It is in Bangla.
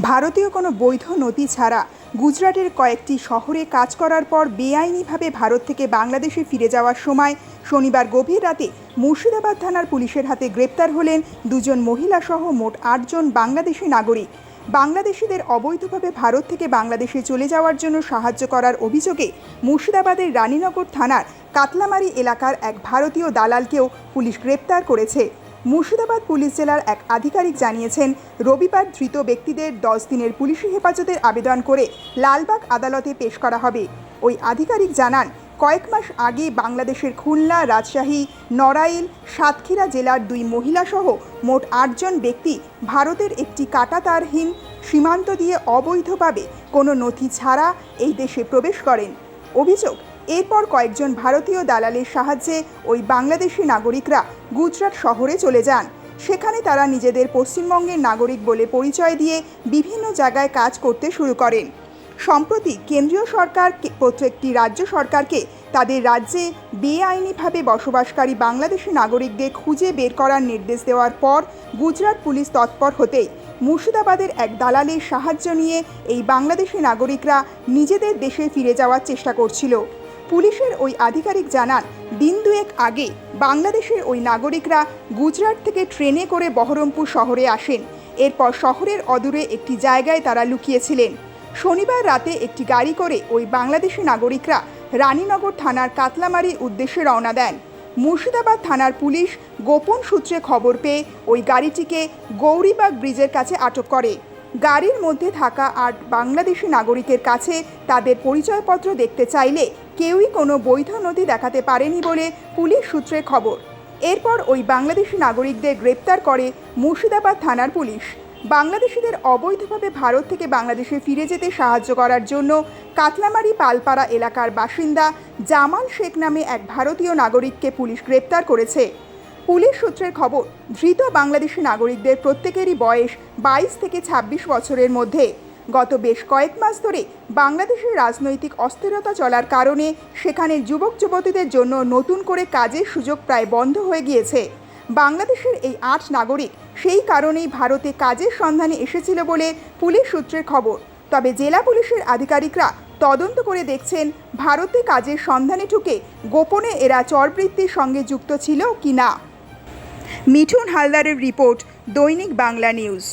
ভারতীয় কোনো বৈধ নথি ছাড়া গুজরাটের কয়েকটি শহরে কাজ করার পর বেআইনিভাবে ভারত থেকে বাংলাদেশে ফিরে যাওয়ার সময় শনিবার গভীর রাতে মুর্শিদাবাদ থানার পুলিশের হাতে গ্রেপ্তার হলেন দুজন মহিলা সহ মোট আটজন বাংলাদেশি নাগরিক। বাংলাদেশিদের অবৈধভাবে ভারত থেকে বাংলাদেশে চলে যাওয়ার জন্য সাহায্য করার অভিযোগে মুর্শিদাবাদের রানীনগর থানার কাতলামারি এলাকার এক ভারতীয় দালালকেও পুলিশ গ্রেপ্তার করেছে। মুর্শিদাবাদ পুলিশ জেলার এক আধিকারিক জানিয়েছেন, রবিবার ধৃত ব্যক্তিদের দশ দিনের পুলিশি হেফাজতের আবেদন করে লালবাগ আদালতে পেশ করা হবে। ওই আধিকারিক জানান, কয়েক মাস আগে বাংলাদেশের খুলনা, রাজশাহী, নড়াইল, সাতক্ষীরা জেলার দুই মহিলাসহ মোট আটজন ব্যক্তি ভারতের একটি কাটাতারহীন সীমান্ত দিয়ে অবৈধভাবে কোনো নথি ছাড়া এই দেশে প্রবেশ করেন। অভিযোগ এরপর কয়েকজন ভারতীয় দালালের সাহায্যে ওই বাংলাদেশি নাগরিকরা গুজরাট শহরে চলে যান। সেখানে তারা নিজেদের পশ্চিমবঙ্গের নাগরিক বলে পরিচয় দিয়ে বিভিন্ন জায়গায় কাজ করতে শুরু করেন। সম্প্রতি কেন্দ্রীয় সরকার প্রত্যেকটি রাজ্য সরকারকে তাদের রাজ্যে বেআইনিভাবে বসবাসকারী বাংলাদেশি নাগরিকদের খুঁজে বের করার নির্দেশ দেওয়ার পর গুজরাট পুলিশ তৎপর হতেই মুর্শিদাবাদের এক দালালের সাহায্য নিয়ে এই বাংলাদেশি নাগরিকরা নিজেদের দেশে ফিরে যাওয়ার চেষ্টা করছিল। পুলিশের ওই আধিকারিক জানান, দিন দুয়েক আগে বাংলাদেশের ওই নাগরিকরা গুজরাট থেকে ট্রেনে করে বহরমপুর শহরে আসেন। এরপর শহরের অদূরে একটি জায়গায় তারা লুকিয়েছিলেন। শনিবার রাতে একটি গাড়ি করে ওই বাংলাদেশি নাগরিকরা রানীনগর থানার কাতলামারির উদ্দেশ্যে রওনা দেন। মুর্শিদাবাদ থানার পুলিশ গোপন সূত্রে খবর পেয়ে ওই গাড়িটিকে গৌরীবাগ ব্রিজের কাছে আটক করে। গাড়ির মধ্যে থাকা আট বাংলাদেশি নাগরিকের কাছে তাদের পরিচয়পত্র দেখতে চাইলে কেউই কোনো বৈধ নথি দেখাতে পারেনি বলে পুলিশ সূত্রে খবর। এরপর ওই বাংলাদেশি নাগরিকদের গ্রেপ্তার করে মুর্শিদাবাদ থানার পুলিশ। বাংলাদেশিদের অবৈধভাবে ভারত থেকে বাংলাদেশে ফিরে যেতে সাহায্য করার জন্য কাতলামারি পালপাড়া এলাকার বাসিন্দা জামাল শেখ নামে এক ভারতীয় নাগরিককে পুলিশ গ্রেপ্তার করেছে। পুলিশ সূত্রের খবর, ধৃত বাংলাদেশি নাগরিকদের প্রত্যেকেরই বয়স বাইশ থেকে ২৬ বছরের মধ্যে। গত বেশ কয়েক মাস ধরে বাংলাদেশের রাজনৈতিক অস্থিরতা চলার কারণে সেখানে যুবক যুবতীদের জন্য নতুন করে কাজের সুযোগ প্রায় বন্ধ হয়ে গিয়েছে। বাংলাদেশের এই আট নাগরিক সেই কারণেই ভারতে কাজের সন্ধানে এসেছিল বলে পুলিশ সূত্রের খবর। তবে জেলা পুলিশের আধিকারিকরা তদন্ত করে দেখছেন, ভারতে কাজের সন্ধানে ঢুকে গোপনে এরা চরবৃত্তির সঙ্গে যুক্ত ছিল কি না মিঠুন হালদারের রিপোর্ট দৈনিক বাংলা নিউজ।